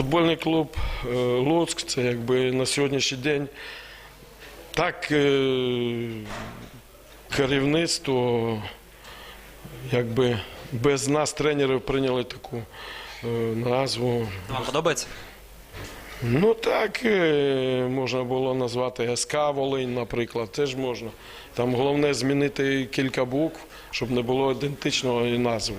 Футбольний клуб е, Луцьк це якби на сьогоднішній день так е, керівництво, якби без нас тренерів прийняли таку е, назву. Вам подобається? Ну так можна було назвати СК Волинь, наприклад, теж можна. Там головне змінити кілька букв, щоб не було ідентичної назви.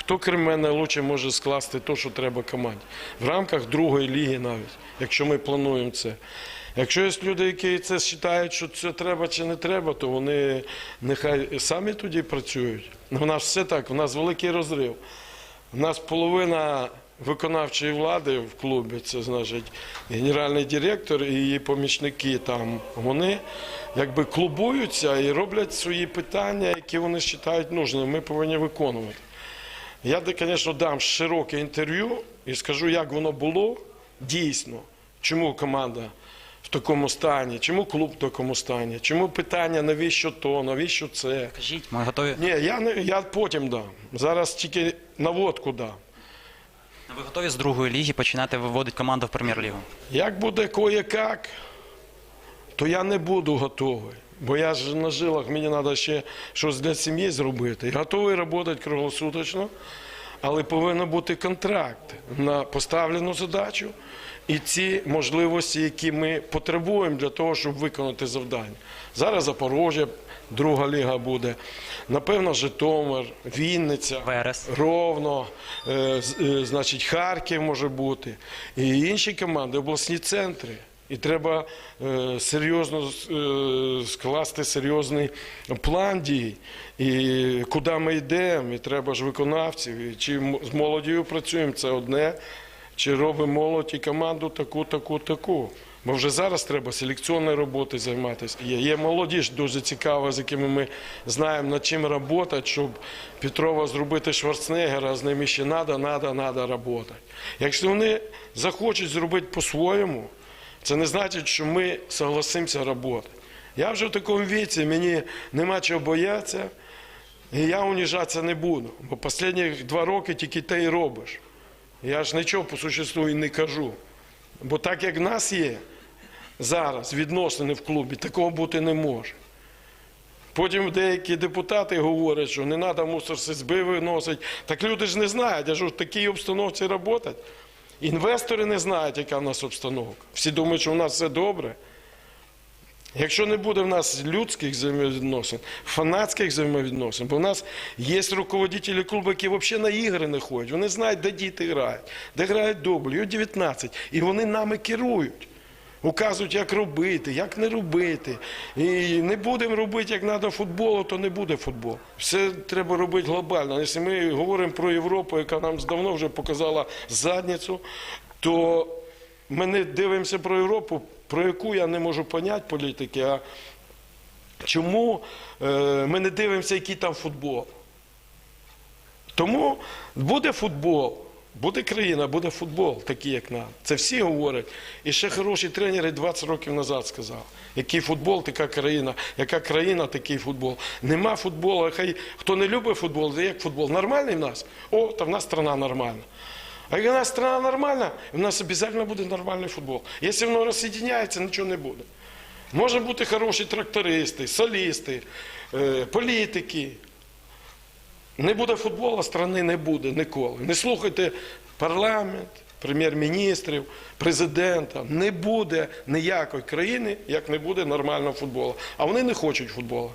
Хто крім мене лучше може скласти те, що треба команді? В рамках другої ліги навіть, якщо ми плануємо це. Якщо є люди, які це вважають, що це треба чи не треба, то вони нехай самі тоді працюють. У нас все так, у нас великий розрив. У нас половина виконавчої влади в клубі, це значить генеральний директор і її помічники там. Вони якби клубуються і роблять свої питання, які вони вважають нужними. Ми повинні виконувати. Я, звісно, дам широке інтерв'ю і скажу, як воно було дійсно, чому команда в такому стані, чому клуб в такому стані, чому питання, навіщо то, навіщо це. Кажіть, ми готові. Ні, я, не, я потім дам. Зараз тільки наводку дам. Ви готові з другої ліги починати виводити команду в прем'єр-лігу? Як буде кое-як, то я не буду готовий. Бо я ж на жилах, мені треба ще щось для сім'ї зробити. Я готовий працювати круглосуточно, але повинен бути контракт на поставлену задачу і ці можливості, які ми потребуємо для того, щоб виконати завдання. Зараз Запорожжя, друга ліга буде. Напевно, Житомир, Вінниця. Верес. Ровно, е, е, значить, Харків може бути, і інші команди, обласні центри. І треба е, серйозно е, скласти серйозний план дій. І куди ми йдемо, і треба ж виконавців. І чи з молоддю працюємо, це одне, чи робимо молодь і команду таку, таку, таку. Бо вже зараз треба селекційною роботою займатися. Є, є молодіж дуже цікава, з якими ми знаємо над чим працювати, щоб Петрова зробити Шварценеггера, з ними ще треба, треба, треба працювати. Якщо вони захочуть зробити по-своєму, це не значить, що ми согласимося працювати. Я вже в такому віці, мені нема чого боятися, і я уніжатися не буду. Бо останні два роки тільки те і робиш. Я ж нічого по существу і не кажу. Бо так як в нас є зараз відносини в клубі, такого бути не може. Потім деякі депутати говорять, що не треба мусор з виносити. Так люди ж не знають, а що в такій обстановці працювати. Інвестори не знають, яка в нас обстановка. Всі думають, що в нас все добре. Якщо не буде в нас людських взаємовідносин, фанатських взаємовідносин, бо в нас є руководителі клубу, які взагалі на ігри не ходять. Вони знають, де діти грають, де грають доблі, його 19. І вони нами керують. Указують, як робити, як не робити. І не будемо робити, як треба футболу, то не буде футболу. Все треба робити глобально. Якщо ми говоримо про Європу, яка нам давно вже показала задницю, то ми не дивимося про Європу, про яку я не можу поняти політики, а чому е, ми не дивимося, який там футбол. Тому буде футбол, буде країна, буде футбол, такий, як нам. Це всі говорять. І ще хороші тренери 20 років назад сказали, який футбол, така країна, яка країна, такий футбол. Нема футболу. Хай хто не любить футбол, то як футбол? Нормальний в нас? О, та в нас страна нормальна. А як у нас страна нормальна, у нас обов'язково буде нормальний футбол. Якщо воно розсоєдняється, нічого не буде. Може бути хороші трактористи, солісти, е, політики. Не буде футболу, страни не буде ніколи. Не слухайте парламент, прем'єр-міністрів, президента. Не буде ніякої країни, як не буде нормального футболу. А вони не хочуть футболу.